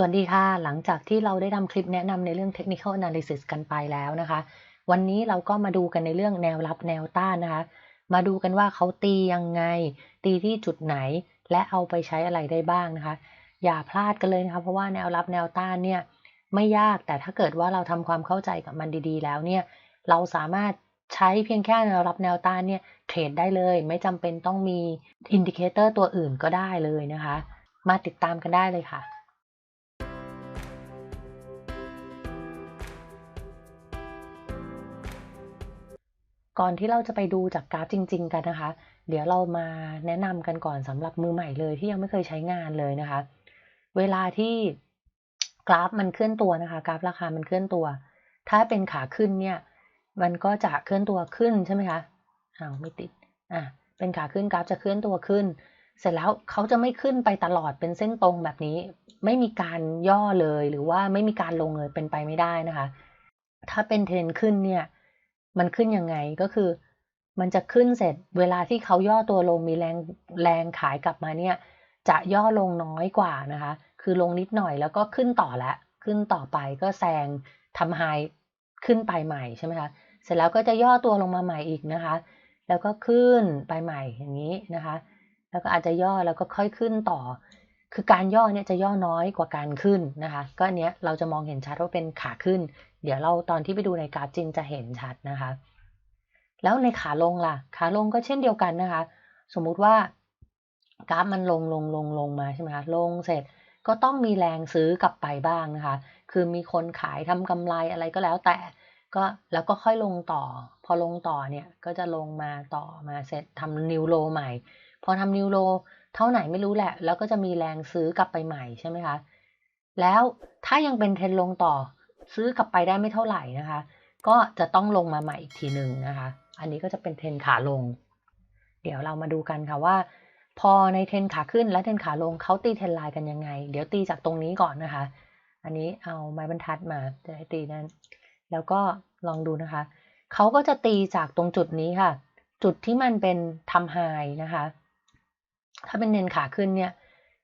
สวัสดีค่ะ หลังจากที่เราได้ทำคลิปแนะนำในเรื่อง technical analysis กันไปแล้วนะคะ วันนี้เราก็มาดูกันในเรื่องแนวรับแนวต้านนะคะ มาดูกันว่าเขาตียังไง ตีที่จุดไหน และเอาไปใช้อะไรได้บ้างนะคะ อย่าพลาดกันเลยนะคะ เพราะว่าแนวรับแนวต้านเนี่ยไม่ยาก แต่ถ้าเกิดว่าเราทำความเข้าใจกับมันดีๆ แล้วเนี่ย เราสามารถใช้เพียงแค่แนวรับแนวต้านเนี่ยเทรดได้เลย ไม่จำเป็นต้องมีอินดิเคเตอร์ตัวอื่นก็ได้เลยนะคะ มาติดตามกันได้เลยค่ะ ก่อนที่เราจะไปดูจากกราฟจริง ๆ กันนะคะ เดี๋ยวเรามาแนะนำกันก่อนสำหรับมือใหม่เลยที่ยังไม่เคยใช้งานเลยนะคะ เวลาที่กราฟมันเคลื่อนตัวนะคะ กราฟราคามันเคลื่อนตัว ถ้าเป็นขาขึ้นเนี่ย มันก็จะเคลื่อนตัวขึ้นใช่ไหมคะอ้าวไม่ติดอะเป็นขาขึ้นกราฟจะเคลื่อนตัวขึ้น เสร็จแล้วเขาจะไม่ขึ้นไปตลอดเป็นเส้นตรงแบบนี้ ไม่มีการย่อเลยหรือว่าไม่มีการลงเลยเป็นไปไม่ได้นะคะ ถ้าเป็นเทรนขึ้นเนี่ย มันขึ้นยังไงก็คือ มันจะขึ้นเสร็จเวลาที่เขาย่อตัวลงมีแรงแรงขายกลับมาเนี่ย จะย่อลงน้อยกว่านะคะ คือลงนิดหน่อยแล้วก็ขึ้นต่อละ ขึ้นต่อไปก็แซงทำไฮขึ้นไปใหม่ใช่ไหมคะเสร็จแล้วก็จะย่อตัวลงมาใหม่อีกนะคะ แล้วก็ขึ้นไปใหม่อย่างนี้นะคะ แล้วก็อาจจะย่อแล้วก็ค่อยขึ้นต่อ คือการย่อเนี่ยจะย่อน้อยกว่าการขึ้นนะคะ ก็อันเนี้ยเราจะมองเห็นชัดว่าเป็นขาขึ้น เดี๋ยวเราตอนที่ไปดูในกราฟจริงจะเห็นชัดนะคะ แล้วในขาลงล่ะ ขาลงก็เช่นเดียวกันนะคะ สมมุติว่ากราฟมันลงลงลงลงมาใช่ไหมคะ ลงเสร็จก็ต้องมีแรงซื้อกลับไปบ้างนะคะ คือมีคนขายทำกำไรอะไรก็แล้วแต่ก็แล้วก็ค่อยลงต่อ พอลงต่อเนี่ยก็จะลงมาต่อมาเสร็จทำนิวโลใหม่ พอทำนิวโลเท่าไหนไม่รู้แหละ แล้วก็จะมีแรงซื้อกลับไปใหม่ใช่ไหมคะ แล้วถ้ายังเป็นเทรนลงต่อ ซื้อกลับไปได้ไม่เท่าไหร่นะคะ ก็จะต้องลงมาใหม่อีกทีหนึ่งนะคะ อันนี้ก็จะเป็นเทนขาลง เดี๋ยวเรามาดูกันค่ะว่า พอในเทนขาขึ้นและเทนขาลงเขาตีเทนไลน์กันยังไง เดี๋ยวตีจากตรงนี้ก่อนนะคะ อันนี้เอาไม้บรรทัดมาจะให้ตีนั้น แล้วก็ลองดูนะคะเขาก็จะตีจากตรงจุดนี้ค่ะ จุดที่มันเป็นทำไฮนะคะ ถ้าเป็นเทนขาขึ้นเนี่ย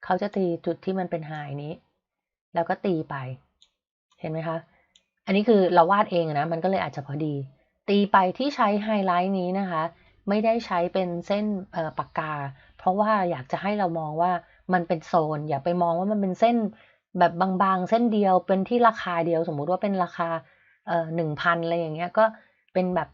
เขาจะตีจุดที่มันเป็นไฮนี้ แล้วก็ตีไป เห็นไหมคะ อันนี้คือเราวาดเองนะ มันก็เลยอาจจะพอดี ตีไปที่ใช้ไฮไลท์นี้นะคะ ไม่ได้ใช้เป็นเส้นปากกา เพราะว่าอยากจะให้เรามองว่ามันเป็นโซน อย่าไปมองว่ามันเป็นเส้นแบบบางๆ เส้นเดียวเป็นที่ราคาเดียว สมมุติว่าเป็นราคาเอ่อหนึ่งพันอะไรอย่างเงี้ย ก็เป็นแบบ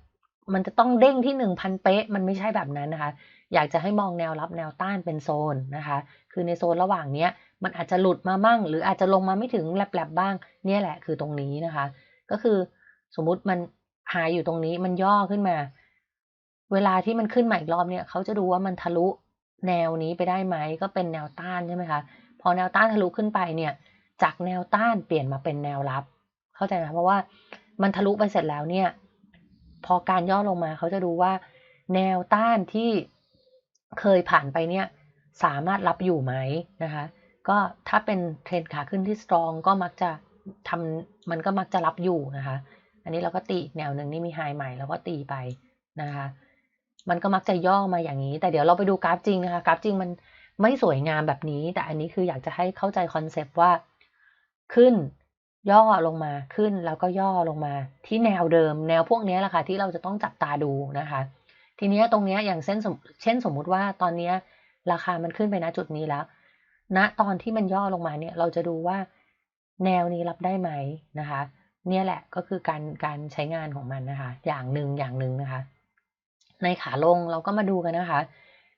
มันจะต้องเด้งที่หนึ่งพันเป๊ะ มันไม่ใช่แบบนั้นนะคะ อยากจะให้มองแนวรับแนวต้านเป็นโซนนะคะ คือในโซนระหว่างเนี้ย มันอาจจะหลุดมามั่ง หรืออาจจะลงมาไม่ถึงแลบๆบ้าง เนี่ยแหละคือตรงนี้นะคะ ก็คือสมมุติมันหายอยู่ตรงนี้มันย่อขึ้นมา เวลาที่มันขึ้นใหมาอีกรอบเนี่ยเขาจะดูว่ามันทะลุแนวนี้ไปได้ไหมก็เป็นแนวต้านใช่ไหมคะพอแนวต้านทะลุขึ้นไปเนี่ยจากแนวต้านเปลี่ยนมาเป็นแนวรับ เข้าใจไหมเพราะว่ามันทะลุไปเสร็จแล้วเนี่ย พอการย่อลงมาเขาจะดูว่า แนวต้านที่เคยผ่านไปเนี่ย สามารถรับอยู่ไหมนะคะ ก็ถ้าเป็นเทรนขาขึ้นที่สตรองก็มักจะทำมันก็มักจะรับอยู่นะคะ อันนี้เราก็ตีอีกแนวหนึ่งนี่มีไฮใหม่เราก็ตีไปนะคะ มันก็มักจะย่อมาอย่างนี้ แต่เดี๋ยวเราไปดูกราฟจริงนะคะ กราฟจริงมันไม่สวยงามแบบนี้ แต่อันนี้คืออยากจะให้เข้าใจคอนเซปต์ว่าขึ้นย่อลงมาขึ้นแล้วก็ย่อลงมาที่แนวเดิม แนวพวกนี้แหละค่ะที่เราจะต้องจับตาดูนะคะ ทีนี้ตรงนี้อย่างเส้นเช่นสมมุติว่าตอนนี้ราคามันขึ้นไปณจุดนี้แล้ว ณตอนที่มันย่อลงมาเนี่ย เราจะดูว่าแนวนี้รับได้ไหมนะคะ เนี่ยแหละก็คือการการใช้งานของมันนะคะ อย่างหนึ่งอย่างหนึ่งนะคะ ในขาลงเราก็มาดูกันนะคะ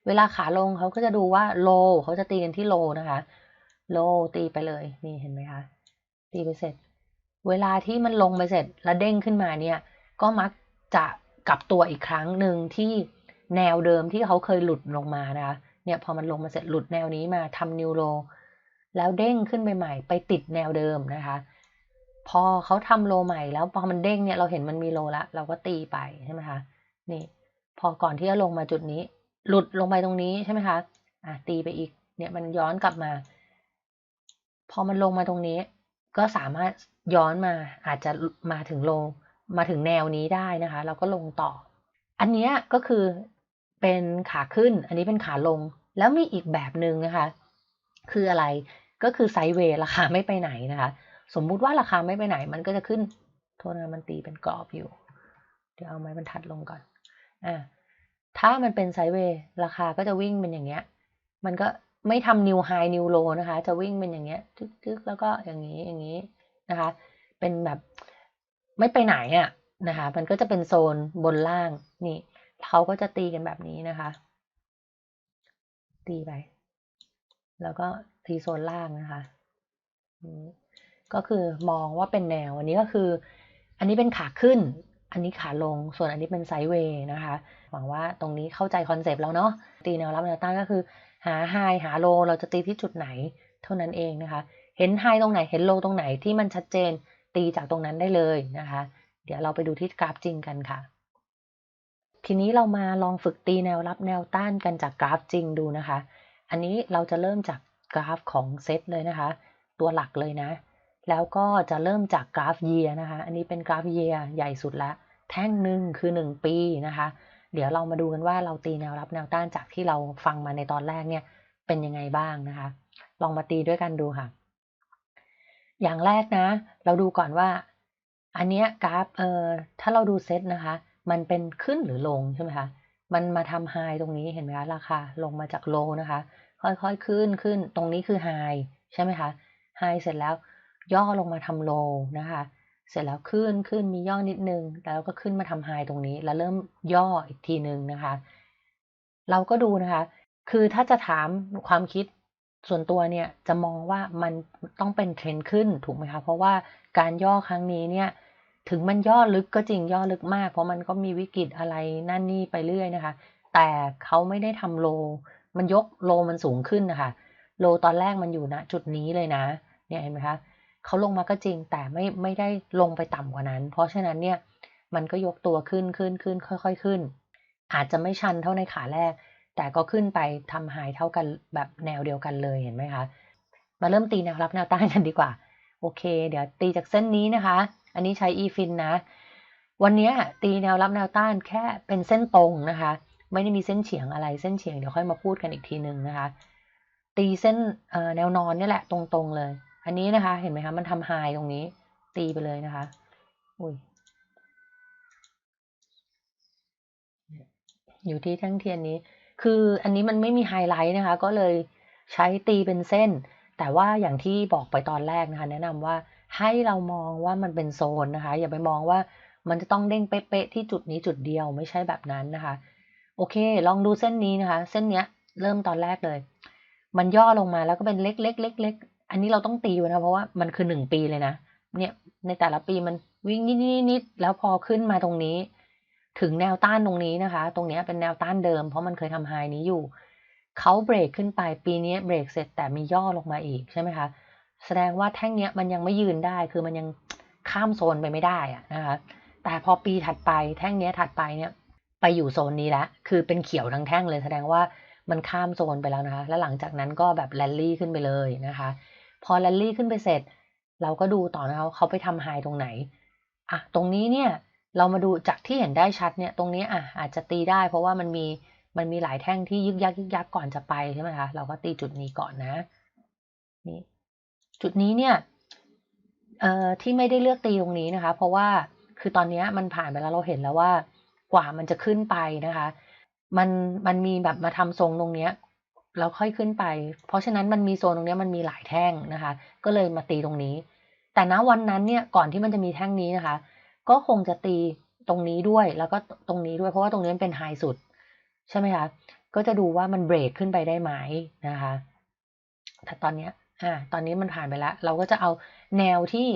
เวลาขาลงเขาก็จะดูว่าโลเขาจะตีกันที่โลนะคะโลตีไปเลยนี่เห็นไหมคะตีไปเสร็จ เวลาที่มันลงไปเสร็จแล้วเด้งขึ้นมาเนี่ย ก็มักจะกลับตัวอีกครั้งหนึ่งที่แนวเดิมที่เขาเคยหลุดลงมานะคะ เนี่ยพอมันลงมาเสร็จหลุดแนวนี้มาทำนิวโรแล้วเด้งขึ้นไปใหม่ไปติดแนวเดิมนะคะ พอเขาทำโลใหม่แล้วพอมันเด้งเนี่ยเราเห็นมันมีโลละ เราก็ตีไปใช่ไหมคะนี่พอก่อนที่จะลงมาจุดนี้ หลุดลงไปตรงนี้ใช่ไหมคะอะตีไปอีกเนี่ยมันย้อนกลับมา พอมันลงมาตรงนี้ ก็สามารถย้อนมาอาจจะมาถึงโลมาถึงแนวนี้ได้นะคะ เราก็ลงต่อ อันนี้ก็คือ เป็นขาขึ้น อันนี้เป็นขาลง แล้วมีอีกแบบหนึ่งนะคะ คืออะไร ก็คือไซด์เวย์ราคาไม่ไปไหนนะคะ สมมุติว่าราคาไม่ไปไหน มันก็จะขึ้น โทษนะมันตีเป็นกรอบอยู่ เดี๋ยวเอาไม้บรรทัดลงก่อน อ่า ถ้ามันเป็นไซด์เวย์ราคาก็จะวิ่งเป็นอย่างเงี้ย มันก็ไม่ทำนิวไฮนิวโลนะคะ จะวิ่งเป็นอย่างเงี้ยทึกๆแล้วก็อย่างนี้ อย่างนี้นะคะ เป็นแบบไม่ไปไหนอะ่ะนะคะ มันก็จะเป็นโซนบนล่างนี่ เขาก็จะตีกันแบบนี้นะคะ ตีไป แล้วก็ตีโซนล่างนะคะ ก็คือมองว่าเป็นแนว อันนี้ก็คือ อันนี้เป็นขาขึ้น อันนี้ขาลง ส่วนอันนี้เป็นไซด์เวย์นะคะ หวังว่าตรงนี้เข้าใจคอนเซปต์แล้วเนาะ ตีแนวรับแนวต้านก็คือ หาไฮหาโล เราจะตีที่จุดไหนเท่านั้นเองนะคะ เห็นไฮตรงไหน เห็นโลตรงไหนที่มันชัดเจน ตีจากตรงนั้นได้เลยนะคะ เดี๋ยวเราไปดูที่กราฟจริงกันค่ะ ทีนี้เรามาลองฝึกตีแนวรับแนวต้านกันจากกราฟจริงดูนะคะ อันนี้เราจะเริ่มจากกราฟของเซตเลยนะคะ ตัวหลักเลยนะ แล้วก็จะเริ่มจากกราฟเยียนะคะ อันนี้เป็นกราฟเยียใหญ่สุดละ แท่งหนึ่งคือ 1 ปีนะคะ เดี๋ยวเรามาดูกันว่าเราตีแนวรับแนวต้านจากที่เราฟังมาในตอนแรกเนี่ยเป็นยังไงบ้างนะคะ ลองมาตีด้วยกันดูค่ะ อย่างแรกนะ เราดูก่อนว่า อันเนี้ยกราฟเอ่อถ้าเราดูเซตนะคะ มันเป็นขึ้นหรือลงใช่ไหมคะมันมาทำไฮตรงนี้เห็นไหมคะราคาลงมาจากโลนะคะ ค่อยๆขึ้นขึ้นตรงนี้คือไฮใช่ไหมคะไฮเสร็จแล้วย่อลงมาทำโลนะคะ เสร็จแล้วขึ้นขึ้นมีย่อนิดนึง แล้วก็ขึ้นมาทำไฮตรงนี้ แล้วเริ่มย่ออีกทีหนึ่งนะคะ เราก็ดูนะคะ คือถ้าจะถามความคิดส่วนตัวเนี่ยจะมองว่ามันต้องเป็นเทรนขึ้นถูกไหมคะเพราะว่าการย่อครั้งนี้เนี่ย ถึงมันย่อลึกก็จริงย่อลึกมาก เพราะมันก็มีวิกฤตอะไรนั่นนี่ไปเรื่อยนะคะ แต่เขาไม่ได้ทำโล มันยกโลมันสูงขึ้นนะคะ โลตอนแรกมันอยู่ณจุดนี้เลยนะ เนี่ยเห็นไหมคะเขาลงมาก็จริงแต่ไม่ไม่ได้ลงไปต่ำกว่านั้น เพราะฉะนั้นเนี่ยมันก็ยกตัวขึ้นขึ้นขึ้นค่อย ๆ ขึ้น อาจจะไม่ชันเท่าในขาแรก แต่ก็ขึ้นไปทำหายเท่ากันแบบแนวเดียวกันเลยเห็นไหมคะ มาเริ่มตีแนวรับแนวต้านกันดีกว่า โอเค เดี๋ยวตีจากเส้นนี้นะคะ อันนี้ใช้อีฟินนะ วันนี้ตีแนวรับแนวต้านแค่เป็นเส้นตรงนะคะ ไม่ได้มีเส้นเฉียงอะไรเส้นเฉียงเดี๋ยวค่อยมาพูดกันอีกทีหนึ่งนะคะ ตีเส้นแนวนอนนี่แหละตรงๆเลย อันนี้นะคะเห็นไหมคะมันทำไฮตรงนี้ ตีไปเลยนะคะ อุ้ยอยู่ที่แท่งเทียนนี้ คืออันนี้มันไม่มีไฮไลท์นะคะ ก็เลยใช้ตีเป็นเส้น แต่ว่าอย่างที่บอกไปตอนแรกนะคะ แนะนำว่า ให้เรามองว่ามันเป็นโซนนะคะ อย่าไปมองว่ามันจะต้องเด้งเป๊ะๆที่จุดนี้จุดเดียวไม่ใช่แบบนั้นนะคะ โอเค ลองดูเส้นนี้นะคะ เส้นเนี้ยเริ่มตอนแรกเลย มันย่อลงมาแล้วก็เป็นเล็กๆเล็กอันนี้เราต้องตีไว้นะเพราะว่ามันคือหนึ่งปีเลยนะเนี่ยในแต่ละปีมันวิ่งนิดนิดแล้วพอขึ้นมาตรงนี้ ถึงแนวต้านตรงนี้นะคะ ตรงนี้เป็นแนวต้านเดิม เพราะมันเคยทำไฮนี้อยู่เขาเบรกขึ้นไปปีนี้เบรกเสร็จแต่มีย่อลงมาอีกใช่ไหมคะ แสดงว่าแท่งเนี้ยมันยังไม่ยืนได้ คือมันยังข้ามโซนไปไม่ได้อะนะคะ แต่พอปีถัดไปแท่งเนี้ยถัดไปเนี่ยไปอยู่โซนนี้แล้วคือเป็นเขียวทั้งแท่งเลย แสดงว่ามันข้ามโซนไปแล้วนะคะ แล้วหลังจากนั้นก็แบบแรลลี่ขึ้นไปเลยนะคะ พอแรลลี่ขึ้นไปเสร็จ เราก็ดูต่อนะคะเขาไปทำไฮตรงไหน อะ ตรงนี้เนี่ยเรามาดูจากที่เห็นได้ชัดเนี่ย ตรงนี้อะอาจจะตีได้ เพราะว่ามันมีมันมีหลายแท่งที่ยึกยักยึกยักก่อนจะไปใช่ไหมคะ เราก็ตีจุดนี้ก่อนนะ นี่ จุดนี้เนี่ยที่ไม่ได้เลือกตีตรงนี้นะคะ เพราะว่าคือตอนนี้มันผ่านไปแล้วเราเห็นแล้วว่ากว่ามันจะขึ้นไปนะคะ มันมันมีแบบมาทำทรงตรงเนี้ยแล้วค่อยขึ้นไป เพราะฉะนั้นมันมีโซนตรงนี้มันมีหลายแท่งนะคะ ก็เลยมาตีตรงนี้ แต่ณวันนั้นเนี่ยก่อนที่มันจะมีแท่งนี้นะคะ ก็คงจะตีตรงนี้ด้วยแล้วก็ตรงนี้ด้วย เพราะว่าตรงนี้เป็นไฮสุด ใช่ไหมคะก็จะดูว่ามันเบรกขึ้นไปได้ไหมนะคะ แต่ตอนนี้ อ่าตอนนี้มันผ่านไปแล้ว เราก็จะเอาแนวที่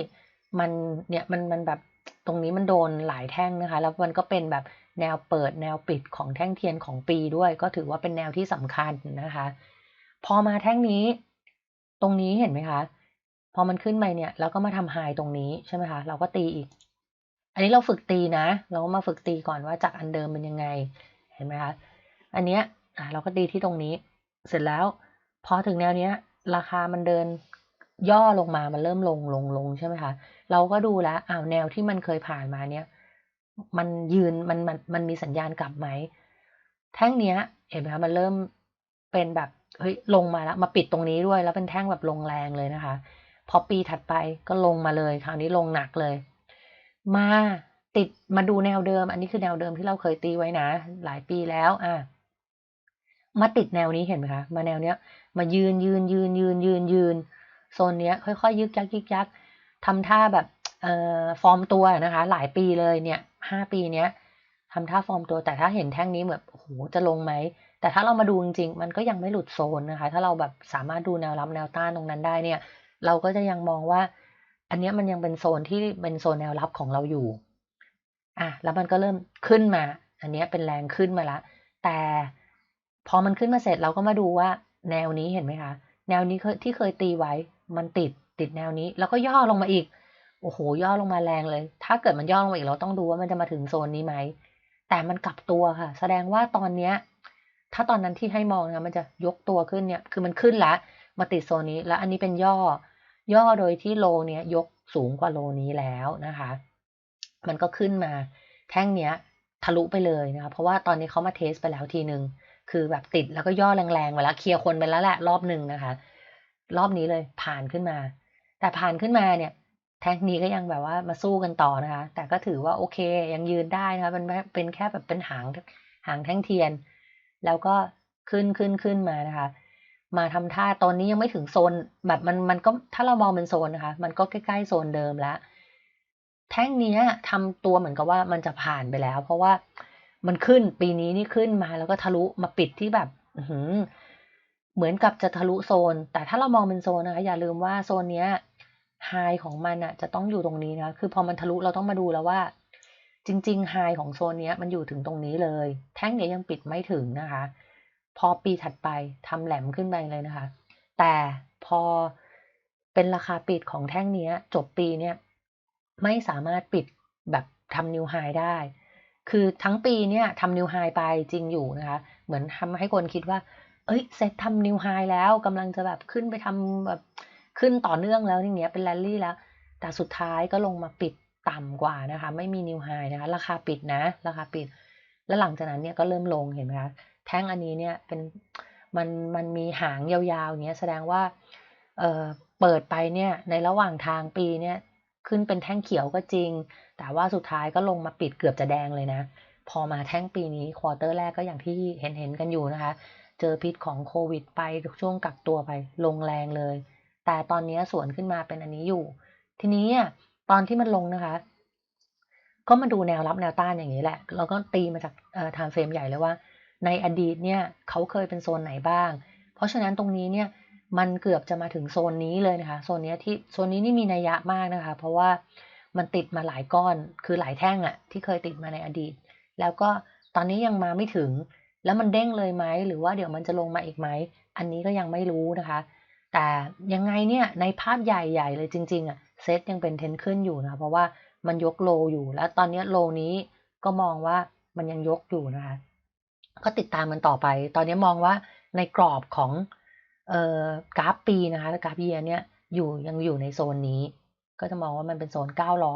มันเนี่ยมันมันแบบตรงนี้มันโดนหลายแท่งนะคะ แล้วมันก็เป็นแบบแนวเปิดแนวปิดของแท่งเทียนของปีด้วย ก็ถือว่าเป็นแนวที่สำคัญนะคะ พอมาแท่งนี้ ตรงนี้เห็นไหมคะ พอมันขึ้นไปเนี่ยเราก็มาทำไฮตรงนี้ใช่ไหมคะ เราก็ตีอีก อันนี้เราฝึกตีนะ เราก็มาฝึกตีก่อนว่าจากอันเดิมเป็นยังไง เห็นไหมคะ อันเนี้ยอะเราก็ตีที่ตรงนี้ เสร็จแล้ว พอถึงแนวเนี้ย ราคามันเดินย่อลงมา มันเริ่มลงลงลงใช่ไหมคะ เราก็ดูแล้วอ้าวแนวที่มันเคยผ่านมาเนี้ยมันยืนมันมันมันมีสัญญาณกลับไหม แท่งเนี้ย เห็นไหมคะมันเริ่มเป็นแบบเฮ้ยลงมาแล้ว มาปิดตรงนี้ด้วย แล้วเป็นแท่งแบบลงแรงเลยนะคะ พอปีถัดไปก็ลงมาเลย คราวนี้ลงหนักเลย มาติดมาดูแนวเดิม อันนี้คือแนวเดิมที่เราเคยตีไว้นะ หลายปีแล้ว อะมาติดแนวนี้เห็นไหมคะ มาแนวเนี้ย มายืนยืนยืนยืนยืนยืนโซนเนี้ยค่อยๆยึกยักยึกยักทำท่าแบบเอ่อฟอร์มตัวนะคะ หลายปีเลยเนี่ยห้าปีเนี้ยทำท่าฟอร์มตัวแต่ถ้าเห็นแท่งนี้แบบโอ้โหจะลงไหมแต่ถ้าเรามาดูจริงๆ มันก็ยังไม่หลุดโซนนะคะ ถ้าเราแบบสามารถดูแนวรับแนวต้านตรงนั้นได้เนี่ย เราก็จะยังมองว่า อันนี้มันยังเป็นโซนที่เป็นโซนแนวรับของเราอยู่อะแล้วมันก็เริ่มขึ้นมา อันนี้เป็นแรงขึ้นมาละ แต่พอมันขึ้นมาเสร็จเราก็มาดูว่า แนวนี้เห็นไหมคะ แนวนี้ที่เคยตีไว้ มันติดติดแนวนี้ แล้วก็ย่อลงมาอีก โอ้โห ย่อลงมาแรงเลย ถ้าเกิดมันย่อลงมาอีกเราต้องดูว่ามันจะมาถึงโซนนี้ไหม แต่มันกลับตัวค่ะ แสดงว่าตอนเนี้ย ถ้าตอนนั้นที่ให้มองนะมันจะยกตัวขึ้นเนี่ย คือมันขึ้นแล้วมาติดโซนนี้ แล้วอันนี้เป็นย่อ ย่อโดยที่โลเนี้ยยกสูงกว่าโลนี้แล้วนะคะ มันก็ขึ้นมา แท่งเนี้ยทะลุไปเลยนะคะ เพราะว่าตอนนี้เขามาเทสไปแล้วทีหนึ่ง คือแบบติดแล้วก็ย่อแรงๆไปแล้วเคลียร์คนไปแล้วแหละรอบหนึ่งนะคะ รอบนี้เลยผ่านขึ้นมา แต่ผ่านขึ้นมาเนี่ย แท่งนี้ก็ยังแบบว่ามาสู้กันต่อนะคะ แต่ก็ถือว่าโอเคยังยืนได้นะคะมันเป็นแค่แบบเป็นหางหางแท่งเทียน แล้วก็ขึ้นขึ้นขึ้นมานะคะ มาทำท่าตอนนี้ยังไม่ถึงโซน แบบมันมันก็ถ้าเรามองเป็นโซนนะคะ มันก็ใกล้ๆโซนเดิมแล้วแท่งนี้ทำตัวเหมือนกับว่ามันจะผ่านไปแล้ว เพราะว่า มันขึ้นปีนี้นี่ขึ้นมาแล้วก็ทะลุมาปิดที่แบบเหมือนกับจะทะลุโซน แต่ถ้าเรามองเป็นโซนนะคะ อย่าลืมว่าโซนเนี้ยไฮของมันอะจะต้องอยู่ตรงนี้นะ คือพอมันทะลุเราต้องมาดูแล้วว่า จริงๆไฮของโซนเนี้ยมันอยู่ถึงตรงนี้เลย แท่งเนี้ยยังปิดไม่ถึงนะคะ พอปีถัดไปทำแหลมขึ้นไปเลยนะคะ แต่พอเป็นราคาปิดของแท่งเนี้ย จบปีเนี้ยไม่สามารถปิดแบบทำนิวไฮได้ คือทั้งปีเนี่ยทำนิวไฮไปจริงอยู่นะคะ เหมือนทำให้คนคิดว่า เอ้ยเซตทำนิวไฮแล้วกำลังจะแบบขึ้นไปทำแบบขึ้นต่อเนื่องแล้วอย่างเงี้ยเป็นแรลลี่แล้ว แต่สุดท้ายก็ลงมาปิดต่ำกว่านะคะ ไม่มีนิวไฮนะคะ ราคาปิดนะ ราคาปิด แล้วหลังจากนั้นเนี่ยก็เริ่มลงเห็นไหมคะแท่งอันนี้เนี่ยเป็นมันมันมีหางยาวๆอย่างเงี้ยแสดงว่าเออเปิดไปเนี่ยในระหว่างทางปีเนี่ยขึ้นเป็นแท่งเขียวก็จริง แต่ว่าสุดท้ายก็ลงมาปิดเกือบจะแดงเลยนะ พอมาแท่งปีนี้ควอเตอร์แรกก็อย่างที่เห็นเห็นกันอยู่นะคะ เจอพิษของโควิดไปช่วงกักตัวไปลงแรงเลย แต่ตอนนี้สวนขึ้นมาเป็นอันนี้อยู่ ทีนี้ตอนที่มันลงนะคะ ก็มาดูแนวรับแนวต้านอย่างนี้แหละเราก็ตีมาจากไทม์เฟรมใหญ่เลยว่า ในอดีตเนี่ยเขาเคยเป็นโซนไหนบ้าง เพราะฉะนั้นตรงนี้เนี่ยมันเกือบจะมาถึงโซนนี้เลยนะคะ โซนนี้ที่โซนนี้นี่มีนัยยะมากนะคะ เพราะว่า มันติดมาหลายก้อน คือหลายแท่งอะที่เคยติดมาในอดีต แล้วก็ตอนนี้ยังมาไม่ถึง แล้วมันเด้งเลยไหม หรือว่าเดี๋ยวมันจะลงมาอีกไหม อันนี้ก็ยังไม่รู้นะคะ แต่ยังไงเนี่ยในภาพใหญ่ๆเลยจริงๆอะเซตยังเป็นเทนขึ้นอยู่นะ เพราะว่ามันยกโลอยู่ แล้วตอนนี้โลนี้ก็มองว่ามันยังยกอยู่นะคะ ก็ติดตามมันต่อไป ตอนนี้มองว่าในกรอบของออกราฟปีนะคะกราฟเยียเนี่ยอยู่ยังอยู่ในโซนนี้ ก็จะมองว่ามันเป็นโซน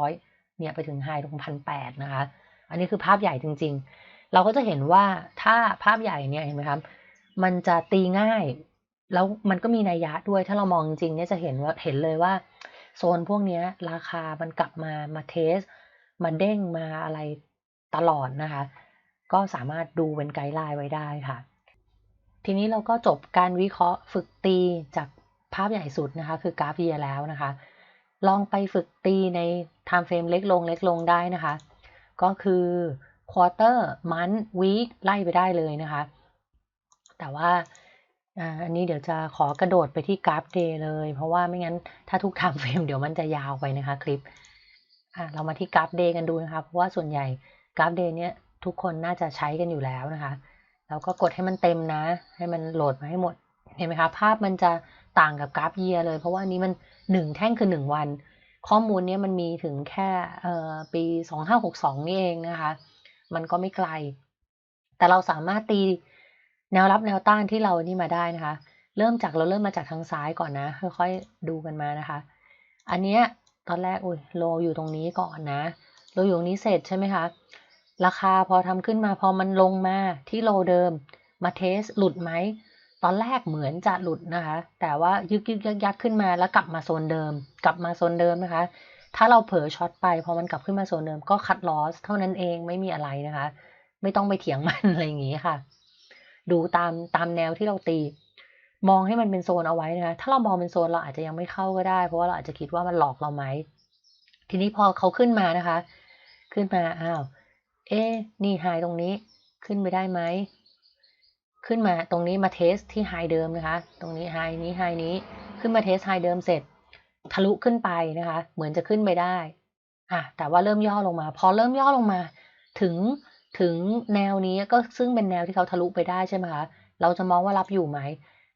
900 เนี่ยไปถึงไฮตรงพันแนะคะ อันนี้คือภาพใหญ่จริง ๆ เราก็จะเห็นว่าถ้าภาพใหญ่เนี่ยเห็นไหมครับ มันจะตีง่าย แล้วมันก็มีนัยยะด้วย ถ้าเรามองจริงเนี่ยจะเห็นว่าเห็นเลยว่าโซนพวกนี้ราคามันกลับมามาเทส มาเด้งมาอะไรตลอดนะคะ ก็สามารถดูเป็นไกด์ไลน์ไว้ได้ค่ะ ทีนี้เราก็จบการวิเคราะห์ฝึกตีจากภาพใหญ่สุดนะคะ คือกราฟเยียแล้วนะคะ ลองไปฝึกตีใน time frame เล็กลงเล็กลงได้นะคะ ก็คือ quarter month week ไล่ไปได้เลยนะคะ แต่ว่าอันนี้เดี๋ยวจะขอกระโดดไปที่กราฟเดย์เลย เพราะว่าไม่งั้นถ้าทุก time frame เดี๋ยวมันจะยาวไปนะคะคลิปเรามาที่กราฟเดย์กันดูนะคะ เพราะว่าส่วนใหญ่กราฟเดย์เนี้ยทุกคนน่าจะใช้กันอยู่แล้วนะคะ แล้วก็กดให้มันเต็มนะ ให้มันโหลดมาให้หมด เห็นไหมคะ ภาพมันจะ ต่างกับกราฟเยียเลย เพราะว่านี้มันหนึ่งแท่งคือหนึ่งวัน ข้อมูลนี้มันมีถึงแค่ปีสองห้าหกสองนี่เองนะคะ มันก็ไม่ไกล แต่เราสามารถตีแนวรับแนวต้านที่เรานี่มาได้นะคะ เริ่มจากเราเริ่มมาจากทางซ้ายก่อนนะค่อยๆดูกันมานะคะ อันเนี้ยตอนแรกอุ้ยโลอยู่ตรงนี้ก่อนนะโลอยู่ตรงนี้เสร็จใช่ไหมคะราคาพอทำขึ้นมาพอมันลงมาที่โลเดิม มาเทสหลุดไหม ตอนแรกเหมือนจะหลุดนะคะ แต่ว่ายึกยึกยักยักขึ้นมาแล้วกลับมาโซนเดิม กลับมาโซนเดิมนะคะ ถ้าเราเผลอช็อตไปพอมันกลับขึ้นมาโซนเดิมก็คัดลอสเท่านั้นเองไม่มีอะไรนะคะ ไม่ต้องไปเถียงมันอะไรอย่างนี้ค่ะ ดูตามตามแนวที่เราตี มองให้มันเป็นโซนเอาไว้นะคะ ถ้าเรามองเป็นโซนเราอาจจะยังไม่เข้าก็ได้ เพราะว่าเราอาจจะคิดว่ามันหลอกเราไหม ทีนี้พอเขาขึ้นมานะคะ ขึ้นมาอ้าว เอ๊นี่ไฮตรงนี้ขึ้นไปได้ไหม ขึ้นมาตรงนี้มาเทสที่ไฮเดิมนะคะ ตรงนี้ไฮนี้ไฮนี้ขึ้นมาเทสไฮเดิมเสร็จ ทะลุขึ้นไปนะคะ เหมือนจะขึ้นไปได้อะแต่ว่าเริ่มย่อลงมา พอเริ่มย่อลงมา ถึงถึงแนวนี้ก็ซึ่งเป็นแนวที่เขาทะลุไปได้ใช่ไหมคะเราจะมองว่ารับอยู่ไหม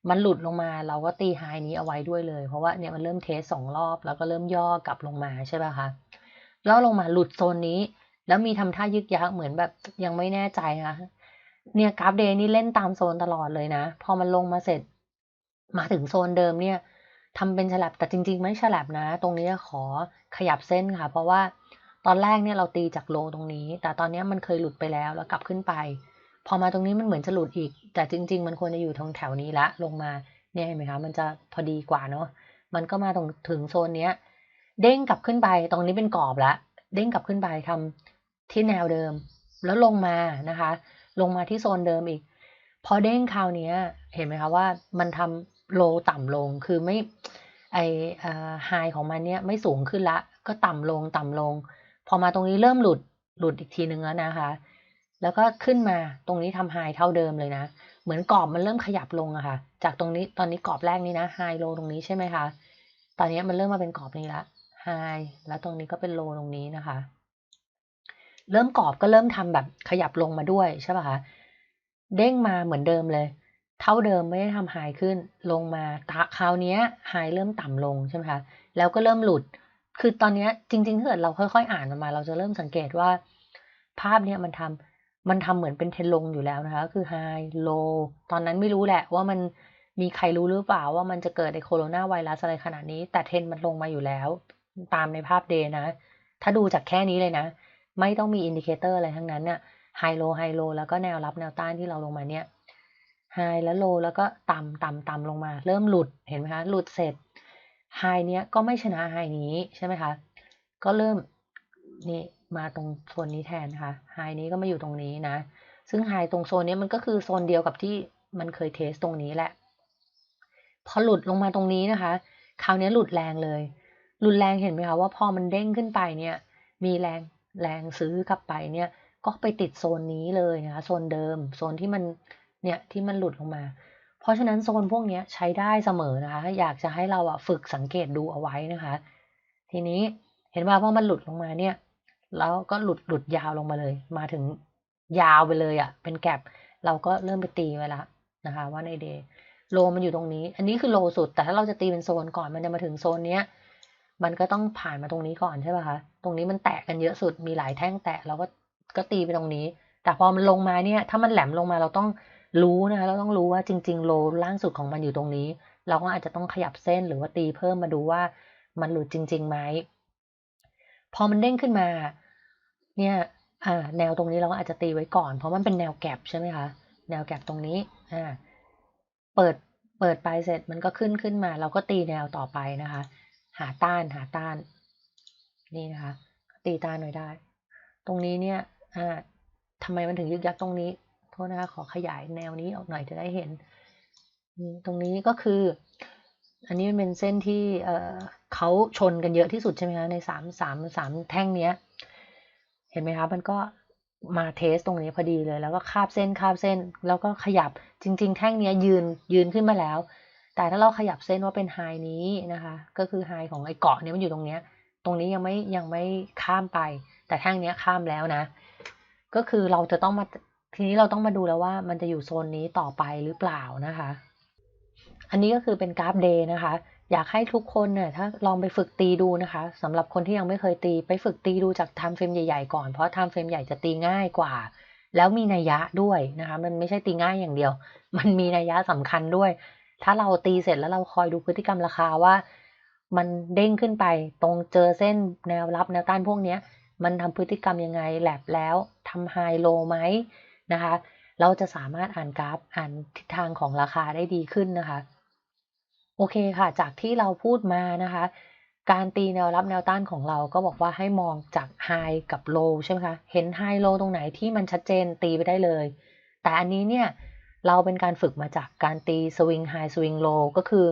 มันหลุดลงมาเราก็ตีไฮนี้เอาไว้ด้วยเลย เพราะว่าเนี่ยมันเริ่มเทสสองรอบแล้วก็เริ่มย่อกลับลงมาใช่ไหมคะย่อลงมาหลุดโซนนี้ แล้วมีทำท่ายึกยักเหมือนแบบยังไม่แน่ใจนะ เนี่ยกราฟเดย์นี่เล่นตามโซนตลอดเลยนะ พอมันลงมาเสร็จ มาถึงโซนเดิมเนี่ยทำเป็นฉลับแต่จริง ๆ ไม่ฉลับนะ ตรงนี้ขอขยับเส้นค่ะ เพราะว่าตอนแรกเนี่ยเราตีจากโลตรงนี้ แต่ตอนนี้มันเคยหลุดไปแล้วแล้วกลับขึ้นไป พอมาตรงนี้มันเหมือนจะหลุดอีก แต่จริง ๆ มันควรจะอยู่ตรงแถวนี้ละลงมาเนี่ยเห็นไหมคะมันจะพอดีกว่าเนาะมันก็มาตรงถึงโซนเนี้ย เด้งกลับขึ้นไปตรงนี้เป็นกรอบละเด้งกลับขึ้นไปทำที่แนวเดิม แล้วลงมานะคะ ลงมาที่โซนเดิมอีก พอเด้งคราวนี้เห็นไหมคะว่ามันทำโลต่ำลงคือไม่ไอไฮของมันเนี่ยไม่สูงขึ้นละ ก็ต่ำลงต่ำลง พอมาตรงนี้เริ่มหลุดหลุดอีกทีหนึ่งแล้วนะคะ แล้วก็ขึ้นมาตรงนี้ทำไฮเท่าเดิมเลยนะ เหมือนกรอบมันเริ่มขยับลงอะคะ่ะ จากตรงนี้ตอนนี้กรอบแรกนี้นะไฮโลตรงนี้ใช่ไหมคะตอนนี้มันเริ่มมาเป็นกรอบนี้ละไฮแล้วตรงนี้ก็เป็นโลตรงนี้นะคะ เริ่มกรอบก็เริ่มทำแบบขยับลงมาด้วยใช่ป่ะคะเด้งมาเหมือนเดิมเลย เท่าเดิมไม่ได้ทำไฮขึ้นลงมาคราวนี้ไฮเริ่มต่ำลงใช่ไหมคะแล้วก็เริ่มหลุด คือตอนนี้จริงๆถ้าเกิดเราค่อยๆ อ่านมา เราจะเริ่มสังเกตว่า ภาพเนี้ยมันทำมันทำเหมือนเป็นเทนลงอยู่แล้วนะคะ คือไฮโลตอนนั้นไม่รู้แหละว่ามันมีใครรู้หรือเปล่าว่ามันจะเกิดในโคโรนาไวรัสอะไรขนาดนี้ แต่เทนมันลงมาอยู่แล้ว ตามในภาพเดย์นะ ถ้าดูจากแค่นี้เลยนะ ไม่ต้องมีอินดิเคเตอร์อะไรทั้งนั้นเนี่ยไฮโลไฮโลแล้วก็แนวรับแนวต้านที่เราลงมาเนี่ยไฮแล้วโลแล้วก็ต่ำต่ำต่ำลงมา เริ่มหลุดเห็นไหมคะ หลุดเสร็จไฮเนี้ยก็ไม่ชนะไฮนี้ใช่ไหมคะ ก็เริ่มนี่มาตรงโซนนี้แทนนะคะไฮนี้ก็มาอยู่ตรงนี้นะ ซึ่งไฮตรงโซนนี้มันก็คือโซนเดียวกับที่มันเคยเทสตรงนี้แหละ พอหลุดลงมาตรงนี้นะคะ คราวนี้หลุดแรงเลย หลุดแรงเห็นไหมคะว่าพอมันเด้งขึ้นไปเนี่ย มีแรง แรงซื้อกลับไปเนี่ยก็ไปติดโซนนี้เลยนะคะโซนเดิมโซนที่มันเนี่ยที่มันหลุดลงมา เพราะฉะนั้นโซนพวกนี้ใช้ได้เสมอนะคะอยากจะให้เราอะฝึกสังเกตดูเอาไว้นะคะ ทีนี้เห็นว่าพอมันหลุดลงมาเนี่ยแล้วก็หลุดหลุดยาวลงมาเลย มาถึงยาวไปเลยอะ่ะเป็นแกลบเราก็เริ่มไปตีไว้ละนะคะว่าในเดย์โลมันอยู่ตรงนี้ อันนี้คือโลสุด แต่ถ้าเราจะตีเป็นโซนก่อนมันจะมาถึงโซนเนี้ย มันก็ต้องผ่านมาตรงนี้ก่อนใช่ป่ะคะ ตรงนี้มันแตะกันเยอะสุด มีหลายแท่งแตะเราก็ก็ตีไปตรงนี้ แต่พอมันลงมาเนี่ย ถ้ามันแหลมลงมาเราต้องรู้นะคะ เราต้องรู้ว่าจริง ๆ โลล่างสุดของมันอยู่ตรงนี้ เราก็อาจจะต้องขยับเส้นหรือว่าตีเพิ่มมาดูว่ามันหลุดจริงๆไหม พอมันเด้งขึ้นมา เนี่ยอ่าแนวตรงนี้เราก็อาจจะตีไว้ก่อน เพราะมันเป็นแนวแก็บใช่ไหมคะ แนวแก็บตรงนี้ อ่า เปิด เปิดไปเสร็จมันก็ขึ้นขึ้นมา เราก็ตีแนวต่อไปนะคะ หาต้านหาต้าน นี่นะคะ ตีต้านหน่อยได้ ตรงนี้เนี่ยอ่าทำไมมันถึงยึกยักตรงนี้โทษนะคะขอขยายแนวนี้ออกหน่อยจะได้เห็น ตรงนี้ก็คือ อันนี้มันเป็นเส้นที่เอ่อเขาชนกันเยอะที่สุดใช่ไหมคะในสามสามสามแท่งเนี้ย เห็นไหมคะมันก็มาเทสตรงนี้พอดีเลย แล้วก็คาบเส้นคาบเส้น แล้วก็ขยับจริง ๆ แท่งเนี้ยยืนยืนขึ้นมาแล้ว แต่ถ้าเราขยับเส้นว่าเป็นไฮนี้นะคะ ก็คือไฮของไอ้เกาะเนี้ยมันอยู่ตรงเนี้ย ตรงนี้ยังไม่ยังไม่ข้ามไป แต่แท่งเนี้ยข้ามแล้วนะ ก็คือเราจะต้องมาทีนี้เราต้องมาดูแล้วว่ามันจะอยู่โซนนี้ต่อไปหรือเปล่านะคะ อันนี้ก็คือเป็นกราฟเดย์นะคะ อยากให้ทุกคนเนี่ยถ้าลองไปฝึกตีดูนะคะสำหรับคนที่ยังไม่เคยตีไปฝึกตีดูจากไทม์เฟรมใหญ่ๆก่อนเพราะไทม์เฟรมใหญ่จะตีง่ายกว่า แล้วมีนัยยะด้วยนะคะ มันไม่ใช่ตีง่ายอย่างเดียว มันมีนัยยะสำคัญด้วย ถ้าเราตีเสร็จแล้วเราคอยดูพฤติกรรมราคาว่า มันเด้งขึ้นไปตรงเจอเส้นแนวรับแนวต้านพวกเนี้ยมันทำพฤติกรรมยังไงแลบแล้วทำไฮโลไหมนะคะ เราจะสามารถอ่านกราฟอ่านทิศทางของราคาได้ดีขึ้นนะคะ โอเคค่ะ จากที่เราพูดมานะคะ การตีแนวรับแนวต้านของเราก็บอกว่าให้มองจากไฮกับโลใช่ไหมคะ เห็นไฮโลตรงไหนที่มันชัดเจนตีไปได้เลย แต่อันนี้เนี่ย เราเป็นการฝึกมาจากการตีสวิงไฮสวิงโลก็คือ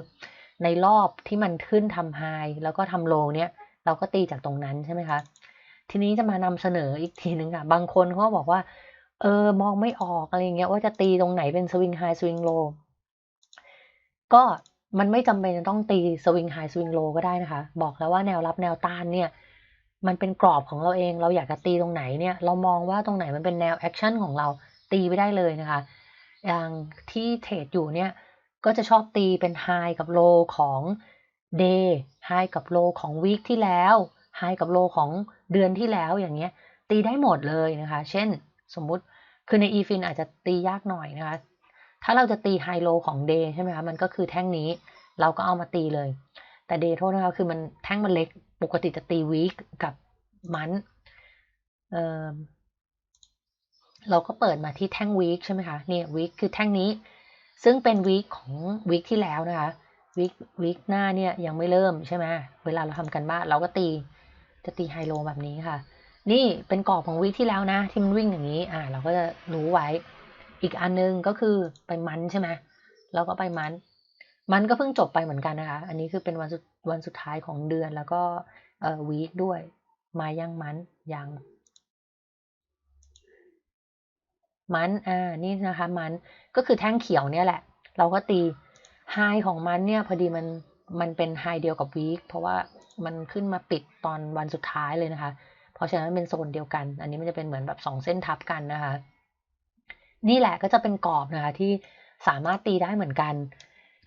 ในรอบที่มันขึ้นทำไฮแล้วก็ทำโลเนี่ยเราก็ตีจากตรงนั้นใช่ไหมคะทีนี้จะมานำเสนออีกทีหนึ่งค่ะบางคนเขาบอกว่า เออมองไม่ออกอะไรเงี้ยว่าจะตีตรงไหนเป็นสวิงไฮสวิงโลก็มันไม่จำเป็นจะต้องตีสวิงไฮสวิงโลก็ได้นะคะ บอกแล้วว่าแนวรับแนวต้านเนี่ยมันเป็นกรอบของเราเอง เราอยากจะตีตรงไหนเนี่ย เรามองว่าตรงไหนมันเป็นแนวแอคชั่นของเราตีไปได้เลยนะคะ อย่างที่เทรดอยู่เนี่ย ก็จะชอบตีเป็นไฮกับโลของ day ไฮกับโลของวีคที่แล้วไฮกับโลของเดือนที่แล้วอย่างเงี้ย ตีได้หมดเลยนะคะ เช่นสมมุติคือใน e-fin อาจจะตียากหน่อยนะคะ ถ้าเราจะตีไฮโลของ day ใช่ไหมคะ มันก็คือแท่งนี้ เราก็เอามาตีเลย แต่ day โทษนะคะ คือมันแท่งมันเล็ก ปกติจะตี week กับมันเออ เราก็เปิดมาที่แท่ง week ใช่ไหมคะเนี่ย week คือแท่งนี้ ซึ่งเป็น week ของ week ที่แล้วนะคะ week week หน้าเนี่ยยังไม่เริ่มใช่ไหมเวลาเราทำกันบ้านเราก็ตีจะตีไฮโลแบบนี้ค่ะ นี่เป็นกรอบของวีคที่แล้วนะ ที่มันวิ่งอย่างนี้อ่าเราก็จะรู้ไว้ อีกอันนึงก็คือไปมันใช่ไหมแล้วก็ไปมัน มันก็เพิ่งจบไปเหมือนกันนะคะ อันนี้คือเป็นวันสุดวันสุดท้ายของเดือนแล้วก็เอ่อวีคด้วย มายังมันยัง มันอ่านี่นะคะมันก็คือแท่งเขียวเนี่ยแหละ เราก็ตีไฮของมันเนี่ยพอดีมันมันเป็นไฮเดียวกับวีคเพราะว่ามันขึ้นมาปิดตอนวันสุดท้ายเลยนะคะ เพราะฉะนั้นเป็นโซนเดียวกัน อันนี้มันจะเป็นเหมือนแบบสองเส้นทับกันนะคะ นี่แหละก็จะเป็นกรอบนะคะที่สามารถตีได้เหมือนกัน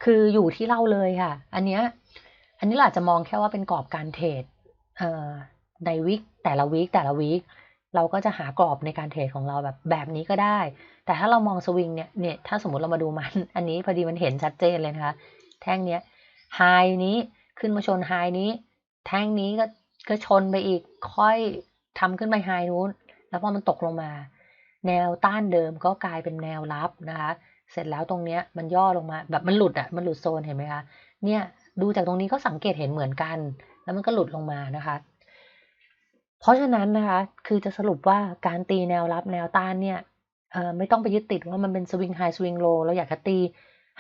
คืออยู่ที่เราเลยค่ะ อันเนี้ยอันนี้เราจะมองแค่ว่าเป็นกรอบการเทรดในวิกแต่ละวิกแต่ละวิก เราก็จะหากรอบในการเทรดของเราแบบแบบนี้ก็ได้ แต่ถ้าเรามองสวิงเนี่ยเนี่ยถ้าสมมติเรามาดูมัน อันนี้พอดีมันเห็นชัดเจนเลยนะคะ แท่งเนี้ยไฮนี้ขึ้นมาชนไฮนี้ แท่งนี้ก็ก็ชนไปอีกค่อยทำขึ้นไปไฮนู้น แล้วพอมันตกลงมา แนวต้านเดิมก็กลายเป็นแนวรับนะคะ เสร็จแล้วตรงเนี้ยมันย่อลงมาแบบมันหลุดอะ่ะมันหลุดโซนเห็นไหมคะเนี่ยดูจากตรงนี้ก็สังเกตเห็นเหมือนกัน แล้วมันก็หลุดลงมานะคะ เพราะฉะนั้นนะคะ คือจะสรุปว่าการตีแนวรับแนวต้านเนี่ยไม่ต้องไปยึดติดว่ามันเป็นสวิงไฮสวิงโลเราอยากจะตี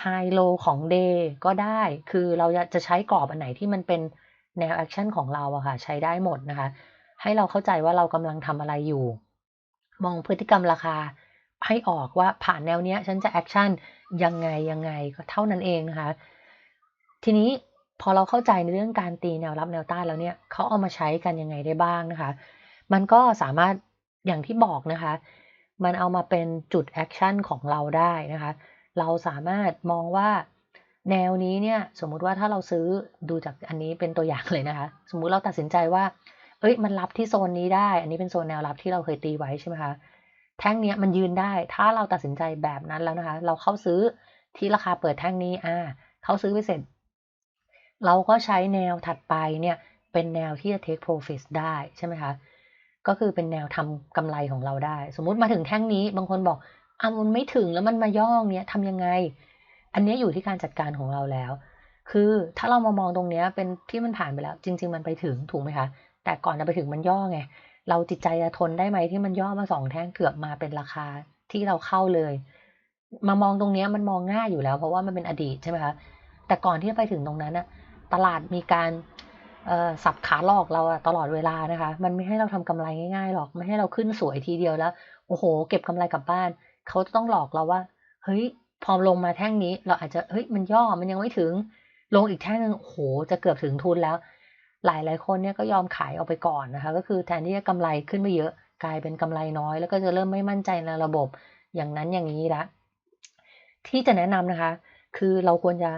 ไฮโลของเดย์ก็ได้ คือเราจะใช้กรอบอันไหนที่มันเป็นแนวแอคชั่นของเราอะค่ะ ใช้ได้หมดนะคะ ให้เราเข้าใจว่าเรากำลังทำอะไรอยู่ มองพฤติกรรมราคาให้ออกว่าผ่านแนวเนี้ย ฉันจะแอคชั่นยังไงยังไงก็เท่านั้นเองนะคะ ทีนี้ พอเราเข้าใจในเรื่องการตีแนวรับแนวต้านแล้วเนี่ยเขาเอามาใช้กันยังไงได้บ้างนะคะ มันก็สามารถอย่างที่บอกนะคะ มันเอามาเป็นจุดแอคชั่นของเราได้นะคะ เราสามารถมองว่าแนวนี้เนี่ยสมมุติว่าถ้าเราซื้อดูจากอันนี้เป็นตัวอย่างเลยนะคะ สมมุติเราตัดสินใจว่า เอ้ยมันรับที่โซนนี้ได้ อันนี้เป็นโซนแนวรับที่เราเคยตีไว้ใช่ไหมคะแท่งเนี้ยมันยืนได้ ถ้าเราตัดสินใจแบบนั้นแล้วนะคะ เราเข้าซื้อที่ราคาเปิดแท่งนี้อ่าเข้าซื้อไปเสร็จ เราก็ใช้แนวถัดไปเนี่ยเป็นแนวที่จะ take profit ได้ใช่ไหมคะก็คือเป็นแนวทำกำไรของเราได้ สมมุติมาถึงแท่งนี้บางคนบอกอะมันไม่ถึงแล้วมันมาย่องเนี้ยทำยังไง อันนี้อยู่ที่การจัดการของเราแล้ว คือถ้าเรามามองตรงเนี้ยเป็นที่มันผ่านไปแล้ว จริง ๆ มันไปถึงถูกไหมคะ แต่ก่อนจะไปถึงมันย่อไงเราจิตใจจะทนได้ไหมที่มันย่อมาสองแท่งเกือบมาเป็นราคาที่เราเข้าเลย มามองตรงนี้มันมองง่ายอยู่แล้ว เพราะว่ามันเป็นอดีตใช่ไหมคะแต่ก่อนที่จะไปถึงตรงนั้นอะ ตลาดมีการสับขาหลอกเราตลอดเวลานะคะ มันไม่ให้เราทำกำไรง่ายๆหรอกไม่ให้เราขึ้นสวยทีเดียวแล้ว โอ้โห เก็บกำไรกลับบ้าน เขาจะต้องหลอกเราว่า เฮ้ย พอลงมาแท่งนี้ เราอาจจะ เฮ้ย มันย่อ มันยังไม่ถึง ลงอีกแท่งนึงโอ้โห จะเกือบถึงทุนแล้ว หลายหลายคนเนี่ยก็ยอมขายออกไปก่อนนะคะ ก็คือแทนที่จะกำไรขึ้นไปเยอะ กลายเป็นกำไรน้อย แล้วก็จะเริ่มไม่มั่นใจในระบบ อย่างนั้นอย่างนี้ละ ที่จะแนะนำนะคะ คือเราควรจะ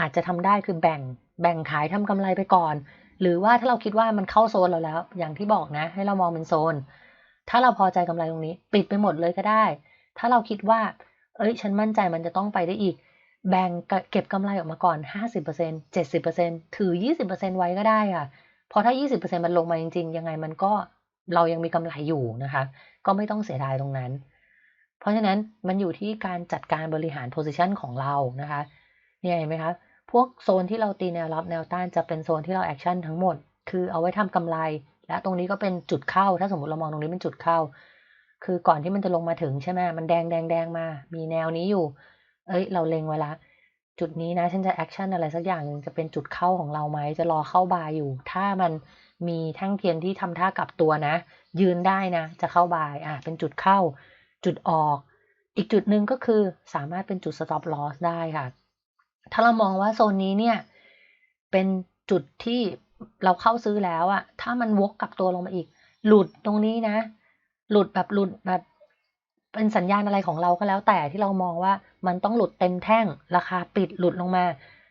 อาจจะทำได้คือแบ่ง แบ่งขายทำกำไรไปก่อน หรือว่าถ้าเราคิดว่ามันเข้าโซนเราแล้ว อย่างที่บอกนะ ให้เรามองเป็นโซน ถ้าเราพอใจกำไรตรงนี้ ปิดไปหมดเลยก็ได้ ถ้าเราคิดว่า เอ้ย ฉันมั่นใจมันจะต้องไปได้อีก แบ่งเก็บกำไรออกมาก่อน 50% 70%ถือ 20%ไว้ก็ได้ค่ะเพราะถ้า 20%มันลงมาจริงๆ ยังไงมันก็เรายังมีกำไรอยู่นะคะ ก็ไม่ต้องเสียดายตรงนั้น เพราะฉะนั้นมันอยู่ที่การจัดการบริหาร position ของเรานะคะเนี่ยเห็นไหมคะ พวกโซนที่เราตีแนวรับแนวต้านจะเป็นโซนที่เราแอคชั่นทั้งหมด คือเอาไว้ทำกำไร และตรงนี้ก็เป็นจุดเข้า ถ้าสมมติเรามองตรงนี้เป็นจุดเข้า คือก่อนที่มันจะลงมาถึงใช่ไหมมันแดงแดงแดงมา มีแนวนี้อยู่ เอ้ย เราเล็งไว้ละ จุดนี้นะ ฉันจะแอคชั่นอะไรสักอย่างจะเป็นจุดเข้าของเราไหม จะรอเข้าบายอยู่ ถ้ามันมีแท่งเทียนที่ทำท่ากลับตัวนะ ยืนได้นะ จะเข้าบาย อะ เป็นจุดเข้า จุดออก อีกจุดหนึ่งก็คือสามารถเป็นจุด stop loss ได้ค่ะ ถ้าเรามองว่าโซนนี้เนี่ย เป็นจุดที่เราเข้าซื้อแล้วอะถ้ามันวกกลับตัวลงมาอีก หลุดตรงนี้นะ หลุดแบบหลุดแบบเป็นสัญญาณอะไรของเราก็แล้วแต่ที่เรามองว่ามันต้องหลุดเต็มแท่ง ราคาปิดหลุดลงมา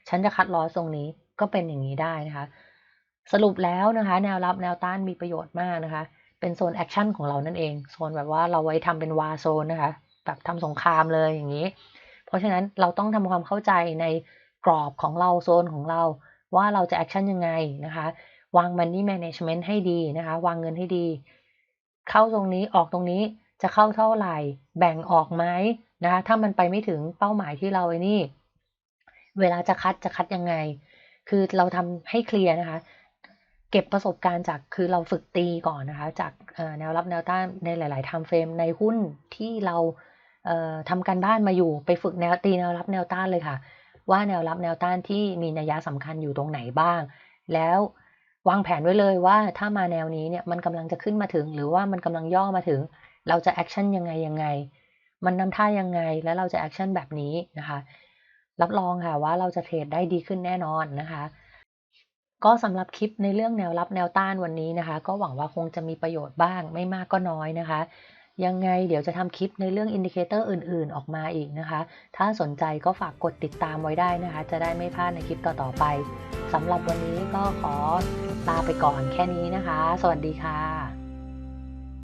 ฉันจะคัดลอสตรงนี้ก็เป็นอย่างนี้ได้นะคะ สรุปแล้วนะคะ แนวรับแนวต้านมีประโยชน์มากนะคะ เป็นโซนแอคชั่นของเรานั่นเอง โซนแบบว่าเราไว้ทำเป็นวาโซนนะคะ แบบทำสงครามเลยอย่างนี้ เพราะฉะนั้นเราต้องทำความเข้าใจในกรอบของเราโซนของเรา ว่าเราจะแอคชั่นยังไงนะคะ วาง money management ให้ดีนะคะ วางเงินให้ดี เข้าตรงนี้ออกตรงนี้จะเข้าเท่าไหร่ แบ่งออกไหมนะคะถ้ามันไปไม่ถึงเป้าหมายที่เราไอ้นี่ เวลาจะคัดจะคัดยังไง คือเราทำให้เคลียร์นะคะ เก็บประสบการณ์จากคือเราฝึกตีก่อนนะคะ จากแนวรับแนวต้านในหลายๆ time frame ในหุ้นที่เรา ทำการบ้านมาอยู่ไปฝึกแนวตีแนวรับแนวต้านเลยค่ะ ว่าแนวรับแนวต้านที่มีนัยยะสำคัญอยู่ตรงไหนบ้าง แล้ววางแผนไว้เลยว่าถ้ามาแนวนี้เนี่ยมันกำลังจะขึ้นมาถึง หรือว่ามันกำลังย่อมาถึง เราจะแอคชั่นยังไงยังไง มันนำท่ายังไงแล้วเราจะแอคชั่นแบบนี้นะคะ รับรองค่ะว่าเราจะเทรดได้ดีขึ้นแน่นอนนะคะก็สำหรับคลิปในเรื่องแนวรับแนวต้านวันนี้นะคะ ก็หวังว่าคงจะมีประโยชน์บ้างไม่มากก็น้อยนะคะ ยังไงเดี๋ยวจะทำคลิปในเรื่องอินดิเคเตอร์อื่น ๆ ออกมาอีกนะคะ ถ้าสนใจก็ฝากกดติดตามไว้ได้นะคะ จะได้ไม่พลาดในคลิปต่อ ๆ ไปสำหรับวันนี้ก็ขอลาไปก่อนแค่นี้นะคะ สวัสดีค่ะ